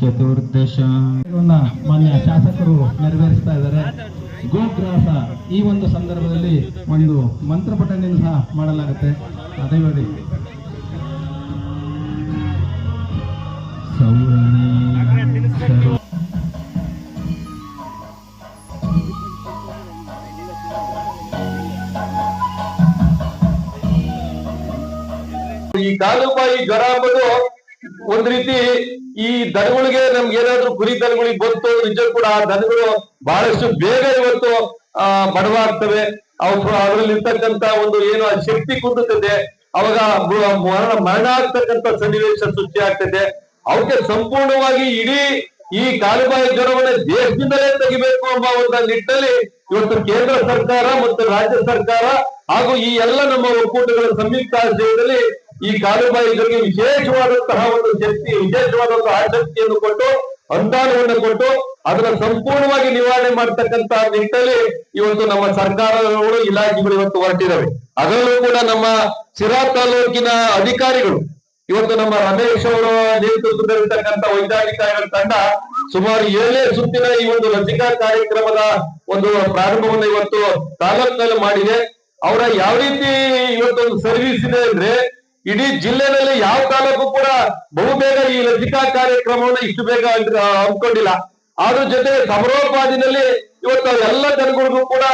ಚತುರ್ದಶ ಮಾನ್ಯ ಶಾಸಕರು ನೆರವೇರಿಸ್ತಾ ಇದ್ದಾರೆ. ಗೋಗ್ರಾಸ ಈ ಒಂದು ಸಂದರ್ಭದಲ್ಲಿ ಒಂದು ಮಂತ್ರ ಪಠಣೆಯನ್ನು ಸಹ ಮಾಡಲಾಗುತ್ತೆ. ಅದೇ ಹೇಳಿ ಸೌರಣಿ ಕಾಲು ಈ ಕಾಲುಬಾಯಿ ಜ್ವರ ಒಂದ್ ರೀತಿ ಈ ದನಗಳಿಗೆ ನಮ್ಗೆ ಏನಾದ್ರು ಗುರಿ ದನಗಳಿಗೆ ಗೊತ್ತು ನಿಜ ಕೂಡ ಆ ದನಗಳು ಬಹಳಷ್ಟು ಬೇಗ ಇವತ್ತು, ಆ, ಬಡವಾಗ್ತವೆ. ಅವ್ರು ಅದರಲ್ಲಿ ಇರ್ತಕ್ಕಂತ ಒಂದು ಏನು ಶಕ್ತಿ ಕುಂದುತ್ತದೆ ಅವಾಗ ಮರಣ ಮರಣ ಆಗ್ತಕ್ಕಂತ ಸನ್ನಿವೇಶ ಸೃಷ್ಟಿ ಆಗ್ತದೆ. ಅವಕ್ಕೆ ಸಂಪೂರ್ಣವಾಗಿ ಇಡೀ ಈ ಕಾಲುಬಾಯಿ ಜ್ವರವನ್ನ ದೇಶದಿಂದಲೇ ತೆಗಿಬೇಕು ಎಂಬ ಒಂದು ನಿಟ್ಟಿನಲ್ಲಿ ಇವತ್ತು ಕೇಂದ್ರ ಸರ್ಕಾರ ಮತ್ತು ರಾಜ್ಯ ಸರ್ಕಾರ ಹಾಗೂ ಈ ಎಲ್ಲ ನಮ್ಮ ಒಕ್ಕೂಟಗಳ ಸಂಯುಕ್ತ ಆಶ್ರಯದಲ್ಲಿ ಈ ಕಾಲುಬಾಯಿಗಳಿಗೆ ವಿಶೇಷವಾದಂತಹ ಒಂದು ಶಕ್ತಿ, ವಿಶೇಷವಾದಂತಹ ಆಸಕ್ತಿಯನ್ನು ಕೊಟ್ಟು, ಅನುದಾನವನ್ನು ಕೊಟ್ಟು, ಅದನ್ನ ಸಂಪೂರ್ಣವಾಗಿ ನಿವಾರಣೆ ಮಾಡ್ತಕ್ಕಂತಹ ನಿಟ್ಟಿನಲ್ಲಿ ಇವತ್ತು ನಮ್ಮ ಸರ್ಕಾರಗಳು ಇಲಾಖೆಗಳು ಇವತ್ತು ಹೊರಟಿದ್ದಾವೆ ಅದರಲ್ಲೂ ಕೂಡ ನಮ್ಮ ಸಿರಾ ತಾಲೂಕಿನ ಅಧಿಕಾರಿಗಳು, ಇವತ್ತು ನಮ್ಮ ರಮೇಶ್ ಅವರ ನೇತೃತ್ವದಲ್ಲಿರ್ತಕ್ಕಂಥ ವೈದ್ಯಾಧಿಕಾರಿಗಳ ತಂಡ ಸುಮಾರು ಏಳನೇ ಸುತ್ತಿನ ಈ ಒಂದು ಲಸಿಕಾ ಕಾರ್ಯಕ್ರಮದ ಒಂದು ಪ್ರಾರಂಭವನ್ನು ಇವತ್ತು ತಾಲೂಕಿನಲ್ಲಿ ಮಾಡಿದೆ. ಅವರ ಯಾವ ರೀತಿ ಇವತ್ತೊಂದು ಸರ್ವಿಸ್ ಇದೆ ಅಂದ್ರೆ ಇಡೀ ಜಿಲ್ಲೆನಲ್ಲಿ ಯಾವ ತಾಲೂಕು ಕೂಡ ಬಹುಬೇಗ ಈ ಲಸಿಕಾ ಕಾರ್ಯಕ್ರಮವನ್ನು ಇಷ್ಟು ಬೇಗ ಅಂದ್ಕೊಂಡಿಲ್ಲ ಅದ್ರ ಜೊತೆ ಸಮರೋಪಾದಿನಲ್ಲಿ ಇವತ್ತು ಎಲ್ಲ ಜನಗಳಿಗೂ ಕೂಡ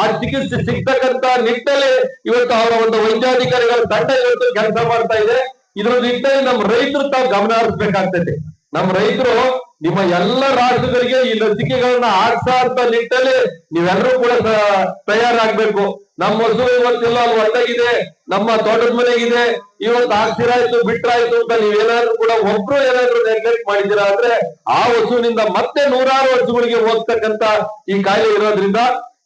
ಆ ಚಿಕಿತ್ಸೆ ಸಿಗ್ತಕ್ಕಂತ ನಿಟ್ಟಿನಲ್ಲಿ ಇವತ್ತು ಅವರ ಒಂದು ವೈದ್ಯಾಧಿಕಾರಿಗಳ ತಂಡ ಇವತ್ತು ಕೆಲಸ ಮಾಡ್ತಾ ಇದೆ. ಇದ್ರ ನಿಟ್ಟಿನಲ್ಲಿ ನಮ್ಮ ರೈತರು ತಾವು ಗಮನ ಹರಿಸ್ಬೇಕಾಗ್ತದೆ. ನಮ್ಮ ರೈತರು ನಿಮ್ಮ ಎಲ್ಲ ರಾಷ್ಟ್ರಗಳಿಗೆ ಈ ಲಸಿಕೆಗಳನ್ನ ಹಾಕ್ಸಾ ಅಂತ ನಿಟ್ಟಲ್ಲಿ ನೀವೆಲ್ಲರೂ ಕೂಡ ತಯಾರಾಗ್ಬೇಕು. ನಮ್ಮ ಹಸು ಇವತ್ತೆಲ್ಲ ಅಲ್ಲಿ ಹೊರಟಾಗಿದೆ. ನಮ್ಮ ತೋಟದ ಮನೆಗಿದೆ. ಇವತ್ತು ಆಗ್ತಿರಾಯ್ತು ಬಿಟ್ರಾಯ್ತು ಅಂತ ನೀವೇನಾದ್ರೂ ಕೂಡ ಒಬ್ರು ಏನಾದ್ರು ನೆಗ್ಲೆಕ್ಟ್ ಮಾಡಿದ್ದೀರಾ ಅಂದ್ರೆ ಆ ಹಸುವಿನಿಂದ ಮತ್ತೆ ನೂರಾರು ಹಸುಗಳಿಗೆ ಹೋಗ್ತಕ್ಕಂತ ಈ ಕಾಯಿಲೆ ಇರೋದ್ರಿಂದ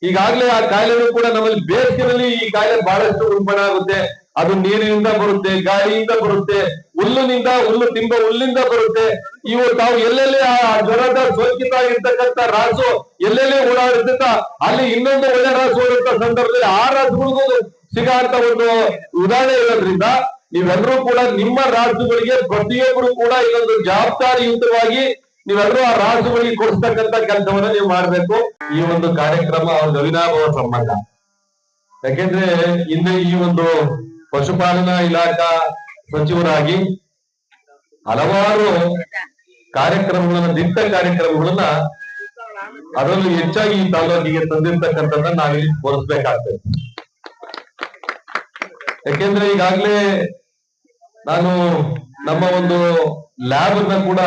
ಈಗಾಗ್ಲೇ ಆ ಕಾಯಿಲೆನೂ ಕೂಡ ನಮ್ಮಲ್ಲಿ ಬೇಸಿಗೆನಲ್ಲಿ ಈ ಕಾಯಿಲೆ ಬಹಳಷ್ಟು ಉಲ್ಬಣ ಆಗುತ್ತೆ. ಅದು ನೀರಿನಿಂದ ಬರುತ್ತೆ, ಗಾಳಿಯಿಂದ ಬರುತ್ತೆ, ಹುಲ್ಲಿನಿಂದ, ಹುಲ್ಲು ತಿಂಬ ಹುಲ್ಲಿಂದ ಬರುತ್ತೆ. ಇವು ತಾವು ಎಲ್ಲೆಲ್ಲಿ ಆ ಜ್ವರದ ಸೋಂಕಿತ ಇರ್ತಕ್ಕಂಥ ರಾಸು ಎಲ್ಲೆಲ್ಲಿ ಓಡಾಡುತ್ತ ಅಲ್ಲಿ ಇನ್ನೊಂದು ಒಳ್ಳೆ ರಾಸು ಇರುವಂತ ಸಂದರ್ಭದಲ್ಲಿ ಆ ರಾಸುಗಳಿಗೂ ಸಿಗಂತ ಒಂದು ಉದಾಹರಣೆ ಇರೋದ್ರಿಂದ, ನೀವೆಲ್ಲರೂ ಕೂಡ ನಿಮ್ಮ ರಾಜ್ಯಗಳಿಗೆ ಪ್ರತಿಯೊಬ್ಬರು ಕೂಡ ಇದೊಂದು ಜವಾಬ್ದಾರಿಯುತವಾಗಿ ನೀವೆಲ್ಲರೂ ಆ ರಾಜ್ಯಗಳಿಗೆ ಕೊಡಿಸ್ತಕ್ಕಂತ ಕೆಲಸವನ್ನ ನೀವು ಮಾಡ್ಬೇಕು. ಈ ಒಂದು ಕಾರ್ಯಕ್ರಮ ಒಂದು ಅವಿನಾಭವ ಸಂಬಂಧ. ಯಾಕೆಂದ್ರೆ, ಇನ್ನ ಈ ಒಂದು ಪಶುಪಾಲನಾ ಇಲಾಖಾ ಸಚಿವರಾಗಿ ಹಲವಾರು ಕಾರ್ಯಕ್ರಮಗಳನ್ನ, ದಿಟ್ಟ ಕಾರ್ಯಕ್ರಮಗಳನ್ನ ಅದರಲ್ಲೂ ಹೆಚ್ಚಾಗಿ ಈ ತಾಲೂಕಿಗೆ ತಂದಿರ್ತಕ್ಕಂಥದ್ದನ್ನ ನಾವಿಲ್ಲಿ ತೋರಿಸ್ಬೇಕಾಗ್ತದೆ. ಯಾಕೆಂದ್ರೆ ಈಗಾಗ್ಲೇ ನಾನು ನಮ್ಮ ಒಂದು ಲ್ಯಾಬ್ ಅನ್ನ ಕೂಡ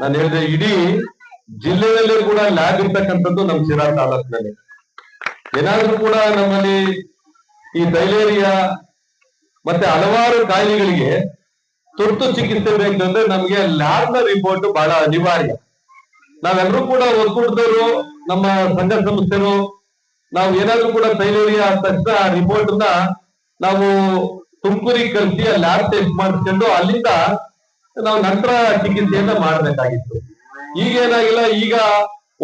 ನಾನು ಹೇಳಿದೆ, ಇಡೀ ಜಿಲ್ಲೆಯಲ್ಲೇ ಕೂಡ ಲ್ಯಾಬ್ ಇರ್ತಕ್ಕಂಥದ್ದು ನಮ್ಮ ಸಿರಾ ತಾಲೂಕಿನಲ್ಲಿ. ಏನಾದ್ರೂ ಕೂಡ ನಮ್ಮಲ್ಲಿ ಈ ಡೈಲೇರಿಯಾ ಮತ್ತೆ ಹಲವಾರು ಕಾಯಿಲೆಗಳಿಗೆ ತುರ್ತು ಚಿಕಿತ್ಸೆ ಬೇಕಂದ್ರೆ ನಮ್ಗೆ ಲ್ಯಾಬ್ನ ರಿಪೋರ್ಟ್ ಬಹಳ ಅನಿವಾರ್ಯ. ನಾವೆಲ್ಲರೂ ಕೂಡ ಒಕ್ಕೂಟದವರು, ನಮ್ಮ ಸಂಘ ಸಂಸ್ಥೆರು ನಾವು ಏನಾದ್ರೂ ಕೂಡ ತೈಲೇರಿಯಾ ಆದ ತಕ್ಷಣ ಆ ರಿಪೋರ್ಟ್ನ ನಾವು ತುಮಕೂರಿಗೆ ಆ ಲ್ಯಾಬ್ ಟೆಸ್ಟ್ ಮಾಡಿಸ್ಕೊಂಡು ಅಲ್ಲಿಂದ ನಾವು ನಂತರ ಚಿಕಿತ್ಸೆಯನ್ನ ಮಾಡ್ಬೇಕಾಗಿತ್ತು. ಈಗ ಏನಾಗಿಲ್ಲ, ಈಗ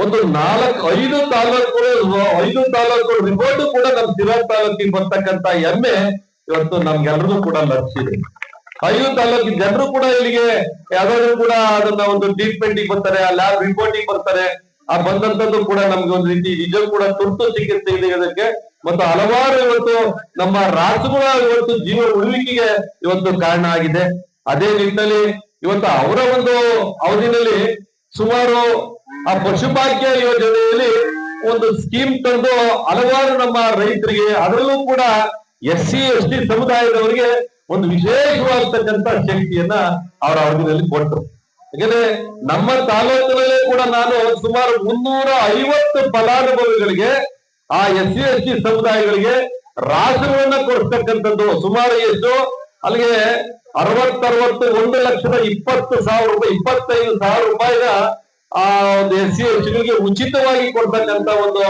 ಒಂದು ನಾಲ್ಕು, ಐದು ತಾಲೂಕು ಐದು ತಾಲೂಕು ರಿಪೋರ್ಟ್ ಕೂಡ ನಮ್ಮ ಸಿರಾ ತಾಲೂಕಿಗೆ ಬರ್ತಕ್ಕಂತ ಹೆಮ್ಮೆ ಇವತ್ತು ನಮ್ಗೆಲ್ರಿಗೂ ಕೂಡ ಲಭಿಸಿದೆ ಐದು ತಾಲೂಕಿನ ಜನರು ಕೂಡ ಇಲ್ಲಿಗೆ ಯಾವ್ದಾದ್ರು ಕೂಡ ಅದನ್ನ ಒಂದು ಟ್ರೀಟ್ಮೆಂಟ್ ಬರ್ತಾರೆ, ಆ ಲ್ಯಾಬ್ ರಿಪೋರ್ಟಿಂಗ್ ಬರ್ತಾರೆ. ಆ ಬಂದಂತದ್ದು ಕೂಡ ನಮ್ಗೆ ಒಂದು ರೀತಿ ನಿಜ ಕೂಡ ತುರ್ತು ಚಿಕಿತ್ಸೆ ಇದೆ ಇದಕ್ಕೆ. ಮತ್ತು ಹಲವಾರು ಇವತ್ತು ನಮ್ಮ ರಾಜ್ಯಗಳ ಇವತ್ತು ಜೀವ ಉಳಿವಿಕೆಗೆ ಇವತ್ತು ಕಾರಣ ಆಗಿದೆ. ಅದೇ ನಿಟ್ಟಿನಲ್ಲಿ ಇವತ್ತು ಅವರ ಒಂದು ಅವಧಿನಲ್ಲಿ ಸುಮಾರು ಆ ಪಶುಭಾಗ್ಯ ಯೋಜನೆಯಲ್ಲಿ ಒಂದು ಸ್ಕೀಮ್ ತಂದು ಹಲವಾರು ನಮ್ಮ ರೈತರಿಗೆ ಅದರಲ್ಲೂ ಕೂಡ ಎಸ್ ಸಿ, ಎಸ್ ಟಿ ಸಮುದಾಯದವರಿಗೆ ಒಂದು ವಿಶೇಷವಾಗತಕ್ಕಂತ ಶಕ್ತಿಯನ್ನ ಅವರ ಅವಧಿಯಲ್ಲಿ ಕೊಟ್ಟರು. ಯಾಕಂದ್ರೆ ನಮ್ಮ ತಾಲೂಕಿನಲ್ಲೇ ಕೂಡ ನಾನು ಸುಮಾರು ಮುನ್ನೂರ ಐವತ್ತು ಫಲಾನುಭವಿಗಳಿಗೆ ಆ ಎಸ್ ಸಿ, ಎಸ್ ಟಿ ಸಮುದಾಯಗಳಿಗೆ ರಾಸುಗಳನ್ನ ಕೊಡ್ತಕ್ಕಂಥದ್ದು. ಸುಮಾರು ಎಷ್ಟು? ಅಲ್ಲಿಗೆ ಅರವತ್ತರವತ್ತು, ಒಂದು ಲಕ್ಷದ ಇಪ್ಪತ್ತು ಸಾವಿರ ರೂಪಾಯಿ, ಇಪ್ಪತ್ತೈದು ಸಾವಿರ ರೂಪಾಯಿನ ಆ ಒಂದು ಎಸ್ ಸಿ, ಎಸ್ ಟಿಗಳಿಗೆ ಉಚಿತವಾಗಿ ಕೊಡ್ತಕ್ಕಂತ ಒಂದು,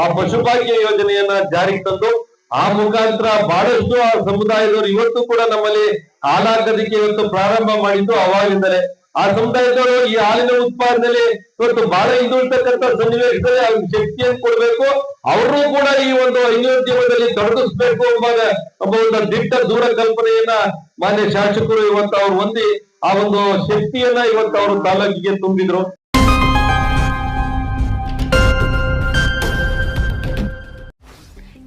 ಆ ಪಶುಭಾಗ್ಯ ಯೋಜನೆಯನ್ನ ಜಾರಿಗೆ ತಂದು ಆ ಮುಖಾಂತರ ಬಹಳಷ್ಟು ಆ ಸಮುದಾಯದವರು ಇವತ್ತು ಕೂಡ ನಮ್ಮಲ್ಲಿ ಹಾಲಾಗದಕ್ಕೆ ಇವತ್ತು ಪ್ರಾರಂಭ ಮಾಡಿದ್ದು ಅವಾಗಿಂದಲೇ. ಆ ಸಮುದಾಯದವರು ಈ ಹಾಲಿನ ಉತ್ಪಾದನೆಯಲ್ಲಿ ಇವತ್ತು ಬಹಳ ಹಿಂದುಳಿತಕ್ಕಂತ ಸನ್ನಿವೇಶದಲ್ಲಿ ಅವ್ರಿಗೆ ಶಕ್ತಿಯನ್ನು ಕೊಡ್ಬೇಕು. ಅವರು ಕೂಡ ಈ ಒಂದು ಹೈನೋದ್ಯಮದಲ್ಲಿ ತೊಡಗಿಸ್ಬೇಕು ಎಂಬ ಎಂಬ ಒಂದು ದಿಟ್ಟ ದೂರ ಕಲ್ಪನೆಯನ್ನ ಮಾನ್ಯ ಶಾಸಕರು ಇವತ್ತು ಅವ್ರು ಹೊಂದಿ ಆ ಒಂದು ಶಕ್ತಿಯನ್ನ ಇವತ್ತು ಅವರು ತಾಲೂಕಿಗೆ ತುಂಬಿದ್ರು.